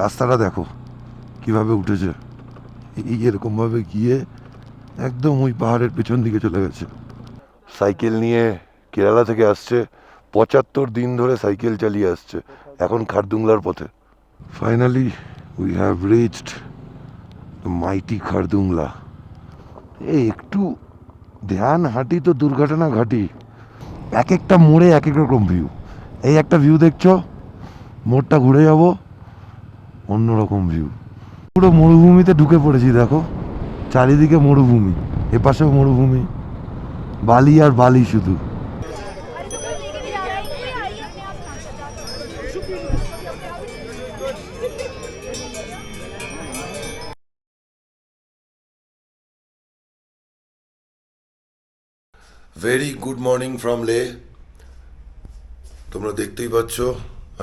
রাস্তাটা দেখো, কীভাবে উঠেছে। এই এরকমভাবে গিয়ে একদম ওই পাহাড়ের পেছন দিকে চলে গেছে। সাইকেল নিয়ে কেরালা থেকে আসছে, পঁচাত্তর দিন ধরে সাইকেল চালিয়ে আসছে, এখন খারদুংলার পথে। Finally we have reached mighty Khardung La. এই একটু ধ্যান হাঁটি তো দুর্ঘটনা ঘাটি। এক একটা মোড়ে এক এক রকম ভিউ এই একটা ভিউ দেখছ, মোড়টা ঘুরে যাব। অন্যরকম ভিউ পুরো মরুভূমিতে ঢুকে পড়েছি, দেখো। চারিদিকে মরুভূমি, এপাশেও মরুভূমি। বালি আর বালি শুধু। ভেরি গুড মর্নিং ফ্রম লে তোমরা দেখতেই পাচ্ছ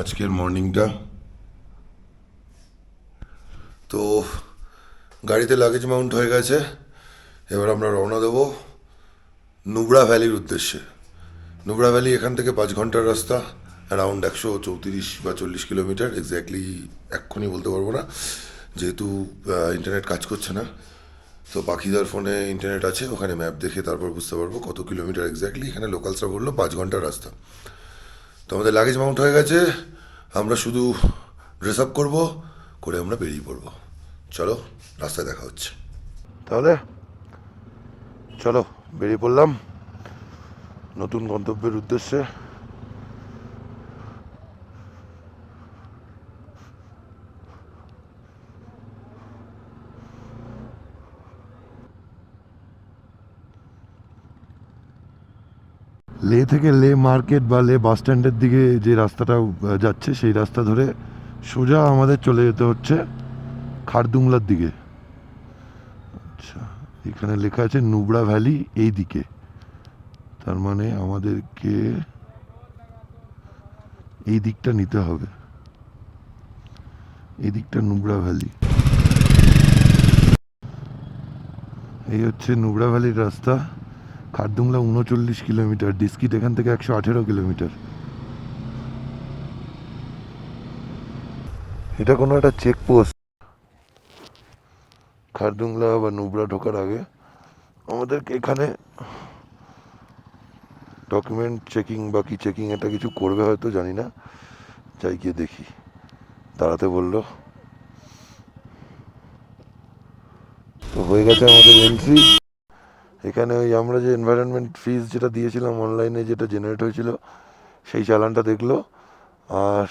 আজকের মর্নিংটা তো গাড়িতে লাগেজ মাউন্ট হয়ে গেছে। এবার আমরা রওনা দেবো নুবড়া ভ্যালির উদ্দেশ্যে। নুবড়া ভ্যালি এখান থেকে পাঁচ ঘণ্টার রাস্তা অ্যারাউন্ড একশো চৌত্রিশ বা চল্লিশ কিলোমিটার এক্স্যাক্টলি এক্ষুনি বলতে পারব না, যেহেতু ইন্টারনেট কাজ করছে না। তো পাখিদার ফোনে ইন্টারনেট আছে, ওখানে ম্যাপ দেখে তারপর বুঝতে পারব কত কিলোমিটার এক্স্যাক্টলি এখানে লোকালসরা বলল পাঁচ ঘণ্টার রাস্তা। তো আমাদের লাগেজ মাউন্ট হয়ে গেছে, আমরা শুধু ড্রেস আপ করব করে আমরা বেরিয়ে পড়ব। চলো, রাস্তায় দেখা হচ্ছে। তাহলে, চলো, বেরিয়ে পড়লাম। নতুন গন্তব্যের উদ্দেশ্যে। লে থেকে লে মার্কেট বা লে বাস স্ট্যান্ডের দিকে যে রাস্তাটা যাচ্ছে, সেই রাস্তা ধরে সোজা আমাদের চলে যেতে হচ্ছে খারদুংলার দিকে। আচ্ছা এখানে লেখা আছে নুবড়া ভ্যালি এই দিকে তার মানে আমাদেরকে এই দিকটা নিতে হবে। এই দিকটা নুবড়া ভ্যালি। এই হচ্ছে নুবড়া ভ্যালির রাস্তা, খারদুংলা উনচল্লিশ কিলোমিটার, ডিস্কিট এখান থেকে একশো আঠেরো কিলোমিটার। এটা কোনো একটা চেকপোস্ট খারদুংলা বা নুবরা ঢোকার আগে আমাদেরকে এখানে ডকুমেন্ট চেকিং বা কি চেকিং এটা কিছু করবে হয়তো, জানি না। যাই গিয়ে দেখি। দাঁড়াতে বলল। তো হয়ে গেছে আমাদের এন্ট্রি এখানে ওই আমরা যে এনভায়রনমেন্ট ফিজ যেটা দিয়েছিলাম অনলাইনে যেটা জেনারেট হয়েছিল, সেই চালানটা দেখল। আর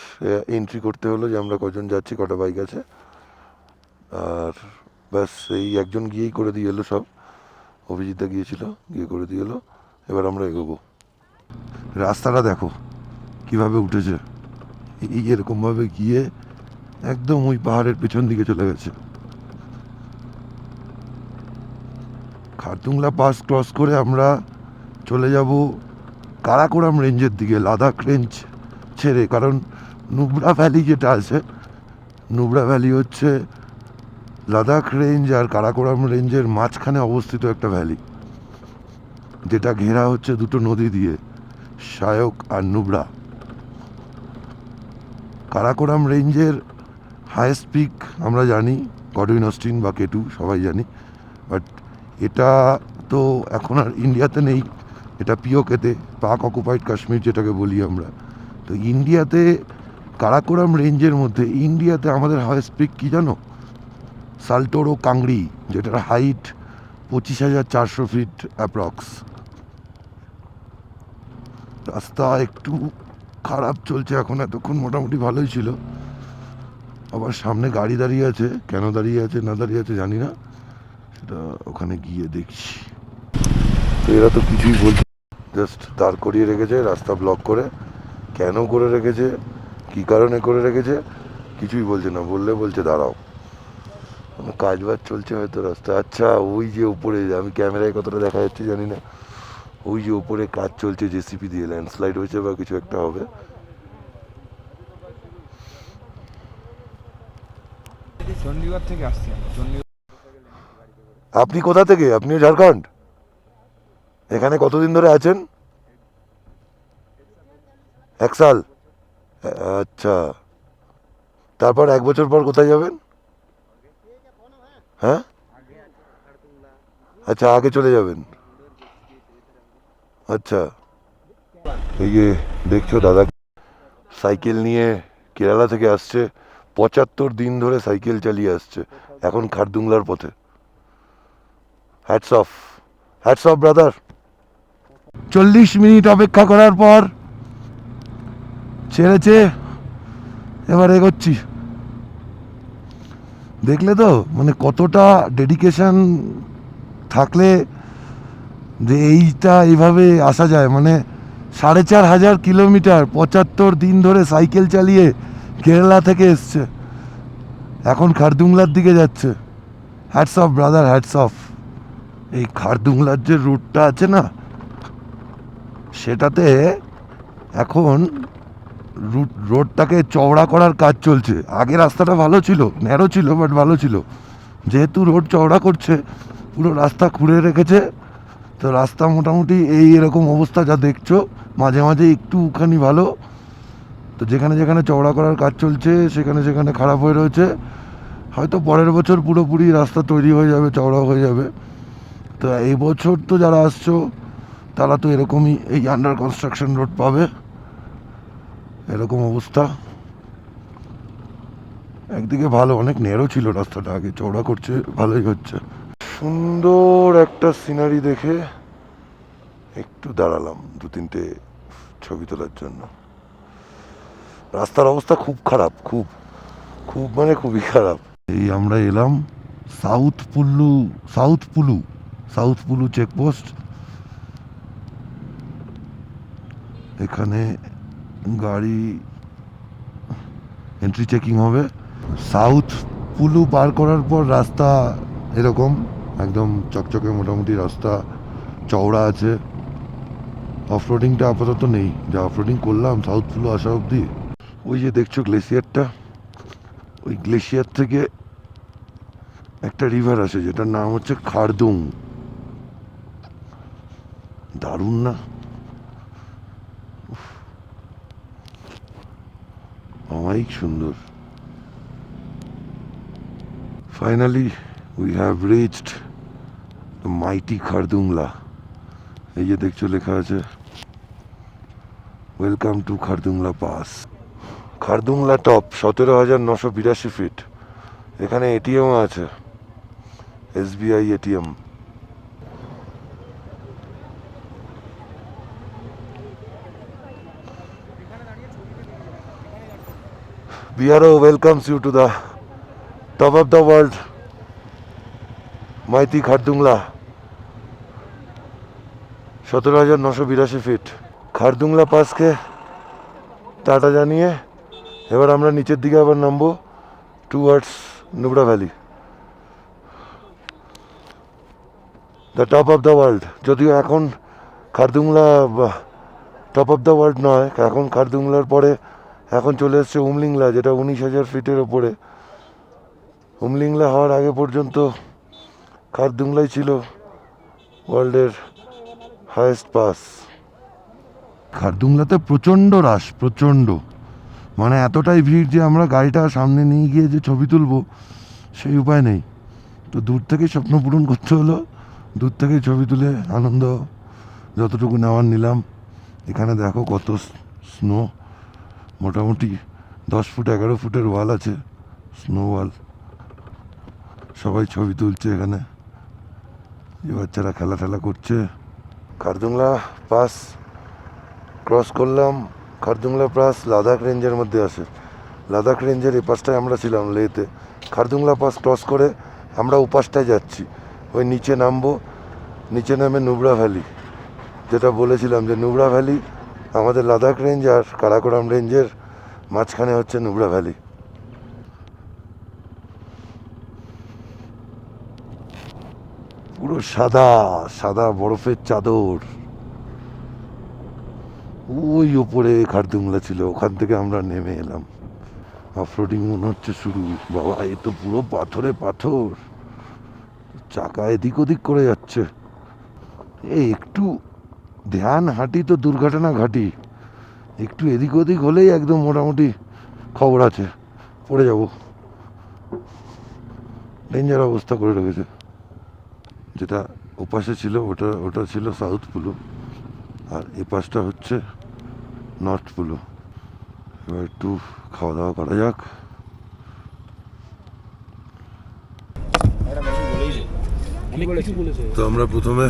এন্ট্রি করতে হলো যে আমরা কজন যাচ্ছি, কটা বাইক আছে। আর, ব্যাস, এই একজন গিয়েই করে দিয়ে এলো সব। অভিজিৎদা গিয়েছিল, গিয়ে করে দিয়ে এলো। এবার আমরা এগোবো। রাস্তাটা দেখো, কীভাবে উঠেছে। এই এরকমভাবে গিয়ে একদম ওই পাহাড়ের পেছন দিকে চলে গেছে। খারতুংলা পাস ক্রস করে আমরা চলে যাব কারাকোরাম রেঞ্জের দিকে, লাদাখ রেঞ্জ ছেড়ে, কারণ নুবরা ভ্যালি যেটা আছে, নুবরা ভ্যালি হচ্ছে লাদাখ রেঞ্জ আর কারাকোরাম রেঞ্জের মাঝখানে অবস্থিত একটা ভ্যালি, যেটা ঘেরা হচ্ছে দুটো নদী দিয়ে শায়ক আর নুবরা। কারাকোরাম রেঞ্জের হায়েস্ট পিক আমরা জানি, গডউইন অস্টিন বা কেটু সবাই জানি বাট এটা তো এখন আর ইন্ডিয়াতে নেই, এটা পিওকেতে পাক অকুপাইড কাশ্মীর যেটাকে বলি আমরা। তো ইন্ডিয়াতে কারাকোরাম রেঞ্জের মধ্যে, ইন্ডিয়াতে আমাদের হায়েস্ট পিক কী জানো? সাল্টোরো কাংড়ি, যেটার হাইট পঁচিশ হাজার চারশো ফিট অ্যাপ্রক্স রাস্তা একটু খারাপ চলছে এখন, এতক্ষণ মোটামুটি ভালোই ছিল। আবার সামনে গাড়ি দাঁড়িয়ে আছে, কেন দাঁড়িয়ে আছে, না দাঁড়িয়ে আছে জানি না। সেটা ওখানে গিয়ে দেখছি। তো এরা তো কিছুই বলছে জাস্ট দাঁড় করিয়ে রেখেছে, রাস্তা ব্লক করে। কেন করে রেখেছে? কী কারণে করে রেখেছে? কিছুই বলছে না। বললে বলছে দাঁড়াও। কোনো কাজ বাজ চলছে হয়তো রাস্তা আচ্ছা ওই যে উপরে আমি ক্যামেরায় কতটা দেখা যাচ্ছে জানি না। ওই যে উপরে কাজ চলছে জেসিপি দিয়ে ল্যান্ডস্লাইড হয়েছে বা কিছু একটা হবে। চণ্ডীগড় থেকে আসছি আপনি কোথা থেকে? আপনিও ঝাড়খণ্ড? এখানে কতদিন ধরে আছেন? এক সাল আচ্ছা। তারপর এক বছর পর কোথায় যাবেন? হ্যাঁ? আচ্ছা আগে চলে যাবেন। আচ্ছা। এই যে দেখছ দাদা, সাইকেল নিয়ে কেরালা থেকে আসছে, পঁচাত্তর দিন ধরে সাইকেল চালিয়ে আসছে, এখন খারদুংলার পথে। Hats off hats off brother চল্লিশ মিনিট অপেক্ষা করার পর ছেড়েছে। এবার এগোচ্ছি। দেখলে তো মানে কতটা ডেডিকেশন থাকলে যে এইটা এইভাবে আসা যায়। মানে সাড়ে চার হাজার কিলোমিটার পঁচাত্তর দিন ধরে সাইকেল চালিয়ে কেরালা থেকে এসছে। এখন খারদুংলার দিকে যাচ্ছে। Hats off brother hats off এই খারদুংলার যে রুটটা আছে না, সেটাতে এখন রুট রোডটাকে চওড়া করার কাজ চলছে। আগে রাস্তাটা ভালো ছিল ন্যারো ছিল বাট ভালো ছিল। যেহেতু রোড চওড়া করছে, পুরো রাস্তা খুঁড়ে রেখেছে, তো রাস্তা মোটামুটি এই এরকম অবস্থা যা দেখছ, মাঝে মাঝে একটুখানি ভালো। তো যেখানে যেখানে চওড়া করার কাজ চলছে, সেখানে সেখানে খারাপ হয়ে রয়েছে। হয়তো পরের বছর পুরোপুরি রাস্তা তৈরি হয়ে যাবে, চওড়া হয়ে যাবে। তো এই বছর তো যারা আসছো, তারা তো এরকমই এই আন্ডার কনস্ট্রাকশন রোড পাবে। এরকম অবস্থা? একদিকে ভালো, অনেক নেরো ছিল রাস্তাটা আগে, চওড়া করছে, ভালোই হচ্ছে। সুন্দর একটা সিনারি দেখে একটু দাঁড়ালাম দু তিনটে ছবি তোলার জন্য। রাস্তার অবস্থা খুব খারাপ, খুব খুব মানে খুবই খারাপ। এই আমরা এলাম South Pullu South Pulu South Pulu checkpost এখানে গাড়ি এন্ট্রি চেকিং হবে। সাউথ পুলু পার করার পর রাস্তা এরকম, একদম চকচকে মোটামুটি রাস্তা, চওড়া আছে। অফরোডিংটা আপাতত নেই। যা অফরোডিং করলাম সাউথ পুলু আসা অবধি। ওই যে দেখছ গ্লেসিয়ারটা ওই গ্লেসিয়ার থেকে একটা রিভার আছে যেটার নাম হচ্ছে খারদুং। দারুণ না? অমায়িক সুন্দর। Finally we have reached mighty Khardung La এই যে দেখছ লেখা আছে welcome to Khardungla pass Khardungla top সতেরো হাজার নশো বিরাশি ফিট এখানে এটিএমও আছে SBI ATM বিহারও welcomes you to the top of the world mighty Khardungla সতেরো হাজার নশো বিরাশি ফিট খারদুংলা পাসকে টাটা জানিয়ে এবার আমরা নিচের দিকে আবার নামবো towards Nubra valley the top of the world যদিও এখন Khardungla top of the world নয়, এখন খারদুংলার পরে এখন চলে এসছে উমলিংলা যেটা উনিশ হাজার ফিটের ওপরে। উমলিংলা হওয়ার আগে পর্যন্ত খারদুংলাই ছিল ওয়ার্ল্ডের হায়েস্ট পাস। খারদুংলাতে প্রচণ্ড রাশ, প্রচণ্ড। মানে এতটাই ভিড় যে আমরা গাড়িটা সামনে নিয়ে গিয়ে যে ছবি তুলবো, সেই উপায় নেই। তো দূর থেকে স্বপ্ন পূরণ করতে হলো, দূর থেকে ছবি তুলে আনন্দ যতটুকু নেওয়ার নিলাম। এখানে দেখো কত স্নো। মোটামুটি দশ ফুট, এগারো ফুটের ওয়াল আছে স্নো ওয়াল সবাই ছবি তুলছে এখানে। যে বাচ্চারা খেলা ঠেলা করছে। খারদুংলা পাস ক্রস করলাম। খারদুংলা পাস, লাদাখ রেঞ্জের মধ্যে আসে লাদাখ রেঞ্জের এই পাশটায় আমরা ছিলাম লেতে। খারদুংলা পাস ক্রস করে আমরা উপাসটায় যাচ্ছি। ওই নিচে নামবো। নিচে নামে নুবড়া ভ্যালি। যেটা বলেছিলাম যে নুবড়া ভ্যালি আমাদের লাদাখ রেঞ্জ আর কারাকোরাম রেঞ্জের মাঝখানে হচ্ছে নুবড়া ভ্যালি পুরো সাদা সাদা বরফের চাদর। ওই ওপরে খারদুংলা ছিল, ওখান থেকে আমরা নেমে এলাম। অফরোডিং মনে হচ্ছে শুরু। বাবা, এ তো পুরো পাথরে পাথর। চাকা এদিক ওদিক করে যাচ্ছে। এই একটু ধ্যান হাঁটি তো দুর্ঘটনা ঘাটি। একটু এদিক ওদিক হলেই একদম মোটামুটি খবর আছে। পড়ে যাব। ডেঞ্জার অবস্থা করে রেখেছে। যেটা ওপাশে ছিল ওটা ওটা ছিল সাউথ পুলো আর এ পাশটা হচ্ছে নর্থ পুলো এবার একটু খাওয়া দাওয়া করা যাক। তো আমরা প্রথমে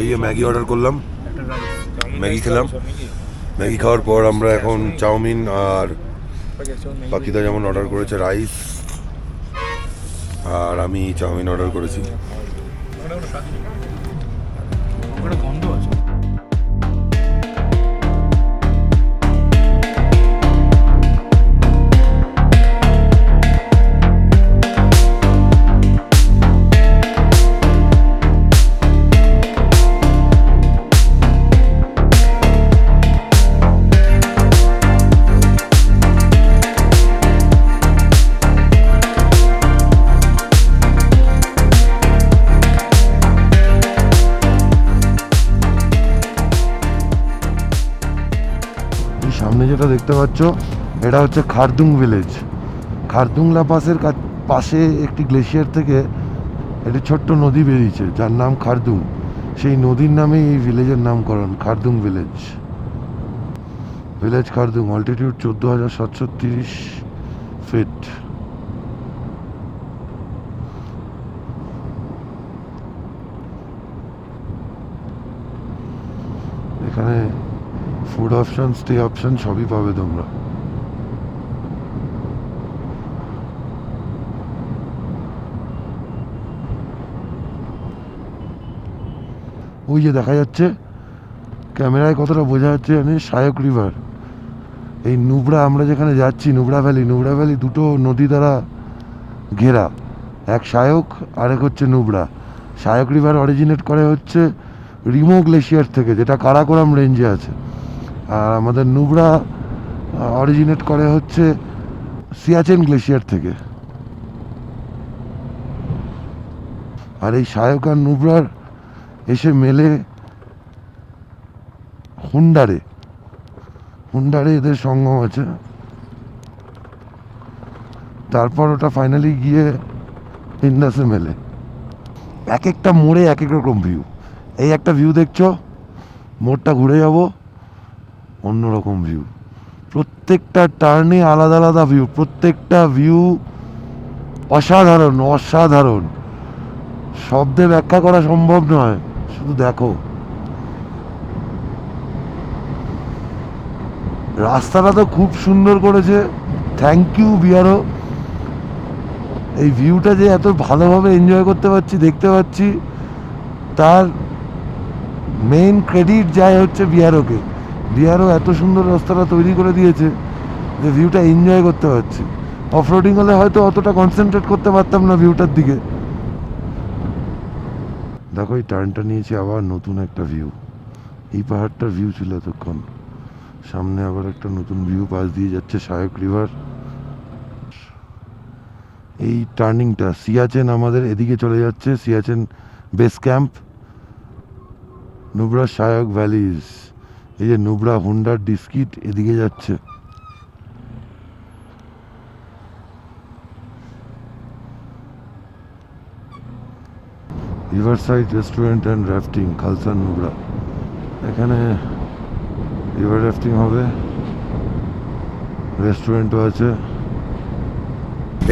এই যে ম্যাগি অর্ডার করলাম। ম্যাগি খেলাম। ম্যাগি খাওয়ার পর আমরা এখন চাউমিন আর পাখিদা যেমন অর্ডার করেছে রাইস আর আমি চাউমিন অর্ডার করেছি। যেটা দেখতে পাচ্ছ, এটা হচ্ছে খারদুং ভিলেজ খারদুংলা পাসের কা- পাশে একটি গ্লেশিয়ার থেকে একটি ছোট্ট নদী বেরিয়েছে, যার নাম খারদুং। সেই নদীর নামে এই ভিলেজের নামকরণ, Khardung village village Khardung altitude চোদ্দ হাজার সাতশো তিরিশ ফিট এখানে ফুড অপশন স্টে অপশন সবই পাবে তোমরা। ওই যে দেখা যাচ্ছে, ক্যামেরায় কতটা বোঝা যাচ্ছে জানি, সায়ক রিভার এই নুবড়া, আমরা যেখানে যাচ্ছি, নুবড়া ভ্যালি নুবড়া ভ্যালি দুটো নদী দ্বারা ঘেরা। এক সায়ক, আরেক হচ্ছে নুবড়া। সায়ক রিভার অরিজিনেট করে হচ্ছে রিমো গ্লেশিয়ার থেকে, যেটা কারাকোরাম রেঞ্জে আছে। আর আমাদের নুবড়া অরিজিনেট করে হচ্ছে সিয়াচেন গ্লেশিয়ার থেকে। আর এই সায়ক আর নুবরার এসে মেলে হুন্ডারে। হুন্ডারে এদের সঙ্গম আছে। তারপর ওটা ফাইনালি গিয়ে ইন্দাসে মেলে। এক একটা মোড়ে এক এক রকম ভিউ এই একটা ভিউ দেখছ, মোড়টা ঘুরে যাব। অন্যরকম ভিউ প্রত্যেকটা টার্নে আলাদা আলাদা ভিউ প্রত্যেকটা ভিউ অসাধারণ অসাধারণ। শব্দে ব্যাখ্যা করা সম্ভব নয়, শুধু দেখো। রাস্তাটা তো খুব সুন্দর করেছে। Thank you BRO. এই ভিউটা যে এত ভালোভাবে এনজয় করতে পারছি, দেখতে পাচ্ছি, তার মেইন ক্রেডিট যায় হচ্ছে বিহারোকে বিহারও এত সুন্দর রাস্তাটা তৈরি করে দিয়েছে যে ভিউটা এনজয় করতে পারছি। অফ রোডিং হলে হয়তো অতটা কনসেন্ট্রেট করতে পারতাম না ভিউটার দিকে। দেখো, এই টার্নটা নিয়েছি আবার নতুন একটা ভিউ এই পাহাড়টার ভিউ ছিল এতক্ষণ। সামনে আবার একটা নতুন ভিউ পাশ দিয়ে যাচ্ছে সায়ক রিভার এই টার্নিংটা সিয়াচেন আমাদের এদিকে চলে যাচ্ছে। Siachen base camp Nubra Shyok valleys এই যে নুবরা হুন্ডার ডিস্কিট এদিকে যাচ্ছে। River side restaurant and rafting Khalsar Nubra. এখানে রিভার রাফটিং হবে। রেস্টুরেন্টও আছে।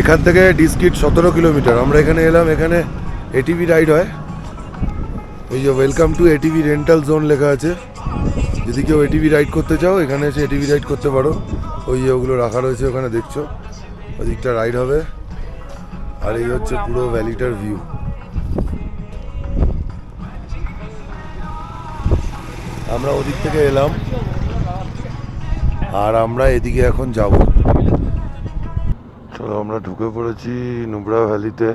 এখান থেকে ডিস্কিট সতেরো কিলোমিটার। আমরা এখানে এলাম, এখানে এটিভি রাইড হয়। ওই যে welcome to ATV rental zone লেখা আছে। যদি কেউ এটিভি রাইড করতে চাও এখানে এসে এটিভি রাইড করতে পারো। ওই ওগুলো রাখা রয়েছে, ওখানে দেখছ। ওদিকটা রাইড হবে। আর এই হচ্ছে পুরো ভ্যালিটার ভিউ আমরা ওদিক থেকে এলাম। আর আমরা এদিকে এখন যাব। চলো, আমরা ঢুকে পড়েছি নুবরা ভ্যালিতে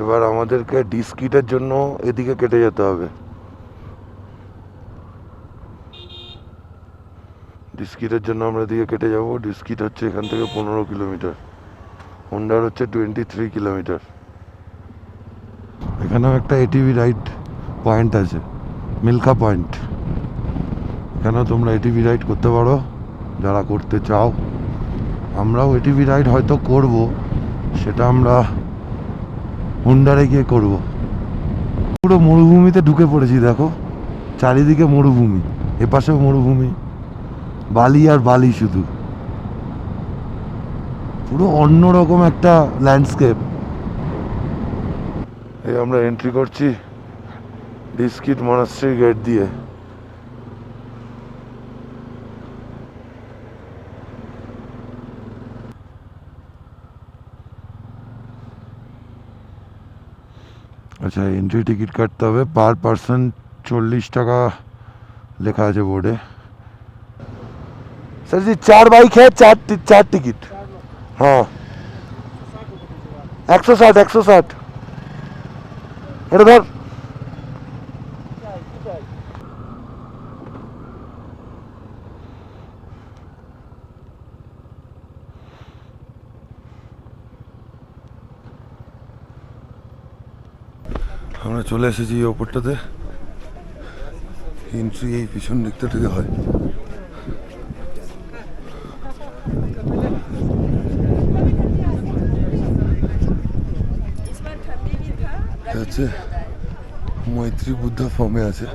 এবার আমাদেরকে ডিস্কিটের জন্য এদিকে কেটে যেতে হবে। ডিস্কিটের জন্য আমরা এদিকে কেটে যাব। ডিস্কিট হচ্ছে এখান থেকে পনেরো কিলোমিটার। হোন্ডার হচ্ছে টোয়েন্টি থ্রি কিলোমিটার। এখানেও একটা এটিভি রাইড পয়েন্ট আছে মিল্কা পয়েন্ট এখানেও তোমরা এটিভি রাইড করতে পারো, যারা করতে চাও। আমরাও এটিভি রাইড হয়তো করব, সেটা আমরা হুন্ডারে গিয়ে করব। পুরো মরুভূমিতে ঢুকে পড়েছি, দেখো। চারিদিকে মরুভূমি, এপাশেও মরুভূমি। বালি আর বালি শুধু। পুরো অন্যরকম একটা ল্যান্ডস্কেপ এই আমরা এন্ট্রি করছি, ডিসকিট মনাস্ট্রি গেট দিয়ে। আচ্ছা এন্ট্রি টিকিট কাটতে হবে পার পার্সন চল্লিশ টাকা লেখা আছে বোর্ডে सर जी चार बाइक है चार टि- चार टिकट हाँ एक सौ साठ एक सौ साठ इधर আমরা চলে এসেছি এই ওপরটাতে। এন্ট্রি এই পিছন দিকটা থেকে হয়। মৈত্রী বুদ্ধ ফর্মে আছে।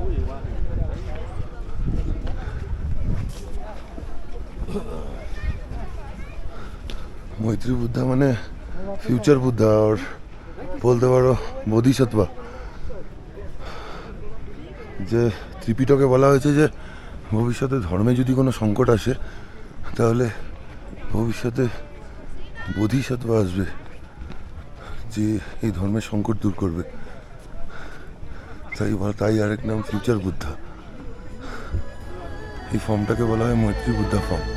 মৈত্রী বুদ্ধা মানে ফিউচার বুদ্ধা, আর বলতে পারো বোধিসত্ত্বা। যে ত্রিপিটকে বলা হয়েছে যে ভবিষ্যতে ধর্মে যদি কোনো সংকট আসে, তাহলে ভবিষ্যতে বোধিসত্ত্বা আসবে যে এই ধর্মের সংকট দূর করবে। তাই তাই আরেক নাম ফিউচার বুদ্ধা এই ফর্মটাকে বলা হয় Maitri Buddha form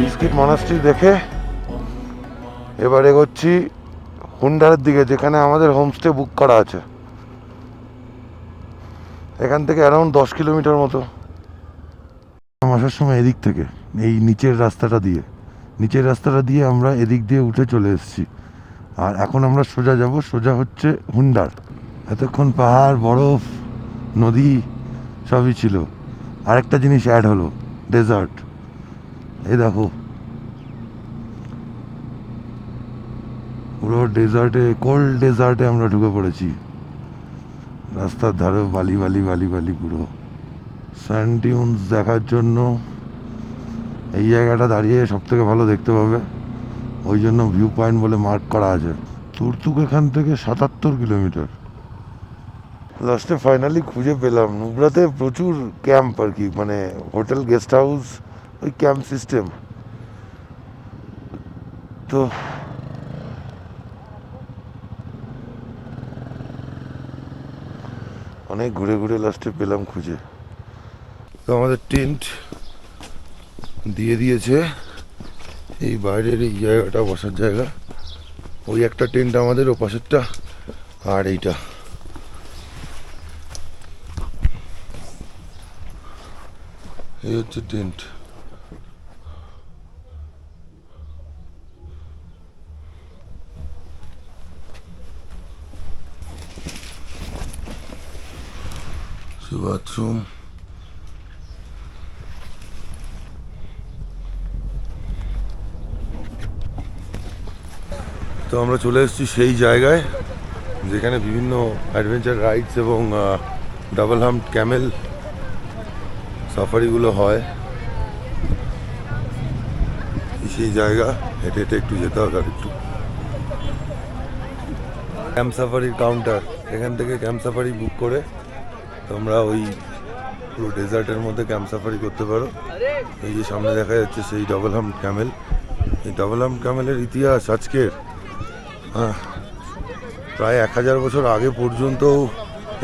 biscuit monastery দেখে এবারে করছি হুন্ডারের দিকে, যেখানে আমাদের হোমস্টে বুক করা আছে। এখান থেকে অ্যারাউন্ড দশ কিলোমিটার মতো। আসার সময় এদিক থেকে। এই নিচের রাস্তাটা দিয়ে। নিচের রাস্তাটা দিয়ে আমরা এদিক দিয়ে উঠে চলে এসেছি। আর এখন আমরা সোজা যাব, সোজা হচ্ছে হুন্ডার। এতক্ষণ পাহাড়, বরফ, নদী, সবই ছিল। আরেকটা জিনিস অ্যাড হলো ডেজার্ট এই দেখো। পুরো ডেজার্টে কোল্ড ডেজার্টে আমরা ঢুকে পড়েছি। রাস্তার ধারে বালি বালি বালি বালি পুরো। স্যান্ড ডিউনস দেখার জন্য এই জায়গাটা দাঁড়িয়ে সব থেকে ভালো দেখতে পাবে। ওই জন্য ভিউ পয়েন্ট বলে মার্ক করা আছে। তুরতুক এখান থেকে সাতাত্তর কিলোমিটার। লাস্টে ফাইনালি খুঁজে পেলাম। নুবরাতে প্রচুর ক্যাম্প আর কি মানে হোটেল গেস্ট হাউস ওই ক্যাম্প সিস্টেম তো অনেক ঘুরে ঘুরে লাস্টে পেলাম খুঁজে। তো আমাদের টেন্ট দিয়ে দিয়েছে। এই বাইরের এই জায়গাটা বসার জায়গা। ওই একটা টেন্ট আমাদের, ও পাশেরটা। আর এইটা। এই হচ্ছে টেন্ট। বাথরুম। তো আমরা চলে এসেছি সেই জায়গায়, যেখানে বিভিন্ন অ্যাডভেঞ্চার রাইডস এবং ডাবল হাম্প ক্যামেল সাফারিগুলো হয়। সেই জায়গা, হেঁটে হেঁটে একটু যেতে হবে আর একটু। ক্যাম্প সাফারির কাউন্টার এখান থেকে ক্যাম্প সাফারি বুক করে তোমরা ওই পুরো ডেজার্টের মধ্যে ক্যাম্প সাফারি করতে পারো। এই যে সামনে দেখা যাচ্ছে সেই ডবল হাম ক্যামেল এই ডবল হাম ক্যামেলের ইতিহাস আজকের। প্রায় এক হাজার বছর আগে পর্যন্ত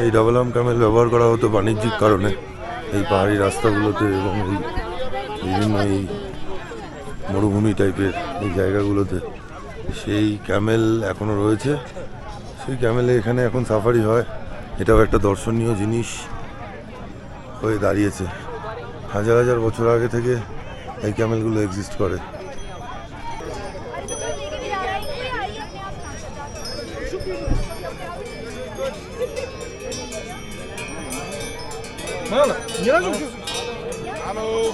এই ডবল হাম ক্যামেল ব্যবহার করা হতো বাণিজ্যিক কারণে। এই পাহাড়ি রাস্তাগুলোতে এবং এই বিভিন্ন এই মরুভূমি টাইপের এই জায়গাগুলোতে। সেই ক্যামেল এখনও রয়েছে। সেই ক্যামেলে এখানে এখন সাফারি হয়। এটাও একটা দর্শনীয় জিনিস হয়ে দাঁড়িয়েছে। হাজার হাজার বছর আগে থেকে এই ক্যামেলগুলো এক্সিস্ট করে। 나나 니랑 좀 주세요. 할로.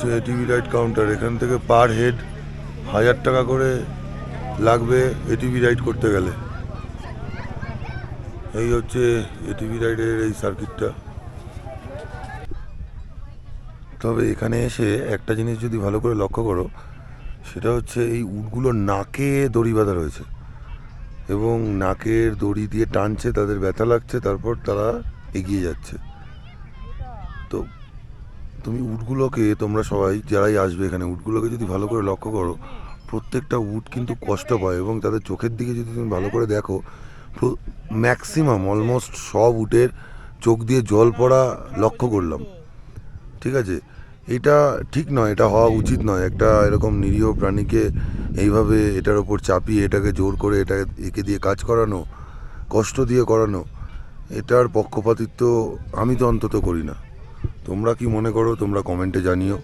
যে কাউন্টার এখান থেকে পার হেড হাজার টাকা করে লাগবে এটিভি রাইড করতে গেলে এই হচ্ছে এটিভি রাইডের এই সার্কিটটা তবে এখানে এসে একটা জিনিস যদি ভালো করে লক্ষ্য করো, সেটা হচ্ছে এই উটগুলোর নাকে দড়ি বাঁধা রয়েছে এবং নাকের দড়ি দিয়ে টানছে, তাদের ব্যথা লাগছে, তারপর তারা এগিয়ে যাচ্ছে। তো তুমি উটগুলোকে, তোমরা সবাই যারাই আসবে এখানে, উটগুলোকে যদি ভালো করে লক্ষ্য করো, প্রত্যেকটা উট কিন্তু কষ্ট পায় এবং তাদের চোখের দিকে যদি তুমি ভালো করে দেখো ম্যাক্সিমাম অলমোস্ট সব উটের চোখ দিয়ে জল পড়া লক্ষ্য করলাম। ঠিক আছে? এটা ঠিক নয় এটা হওয়া উচিত নয়। একটা এরকম নিরীহ প্রাণীকে এইভাবে এটার ওপর চাপিয়ে এটাকে জোর করে এটা একে দিয়ে কাজ করানো কষ্ট দিয়ে করানো এটার পক্ষপাতিত্ব আমি তো অন্তত করি না। তোমরা কি মনে করো তোমরা কমেন্টে জানিও।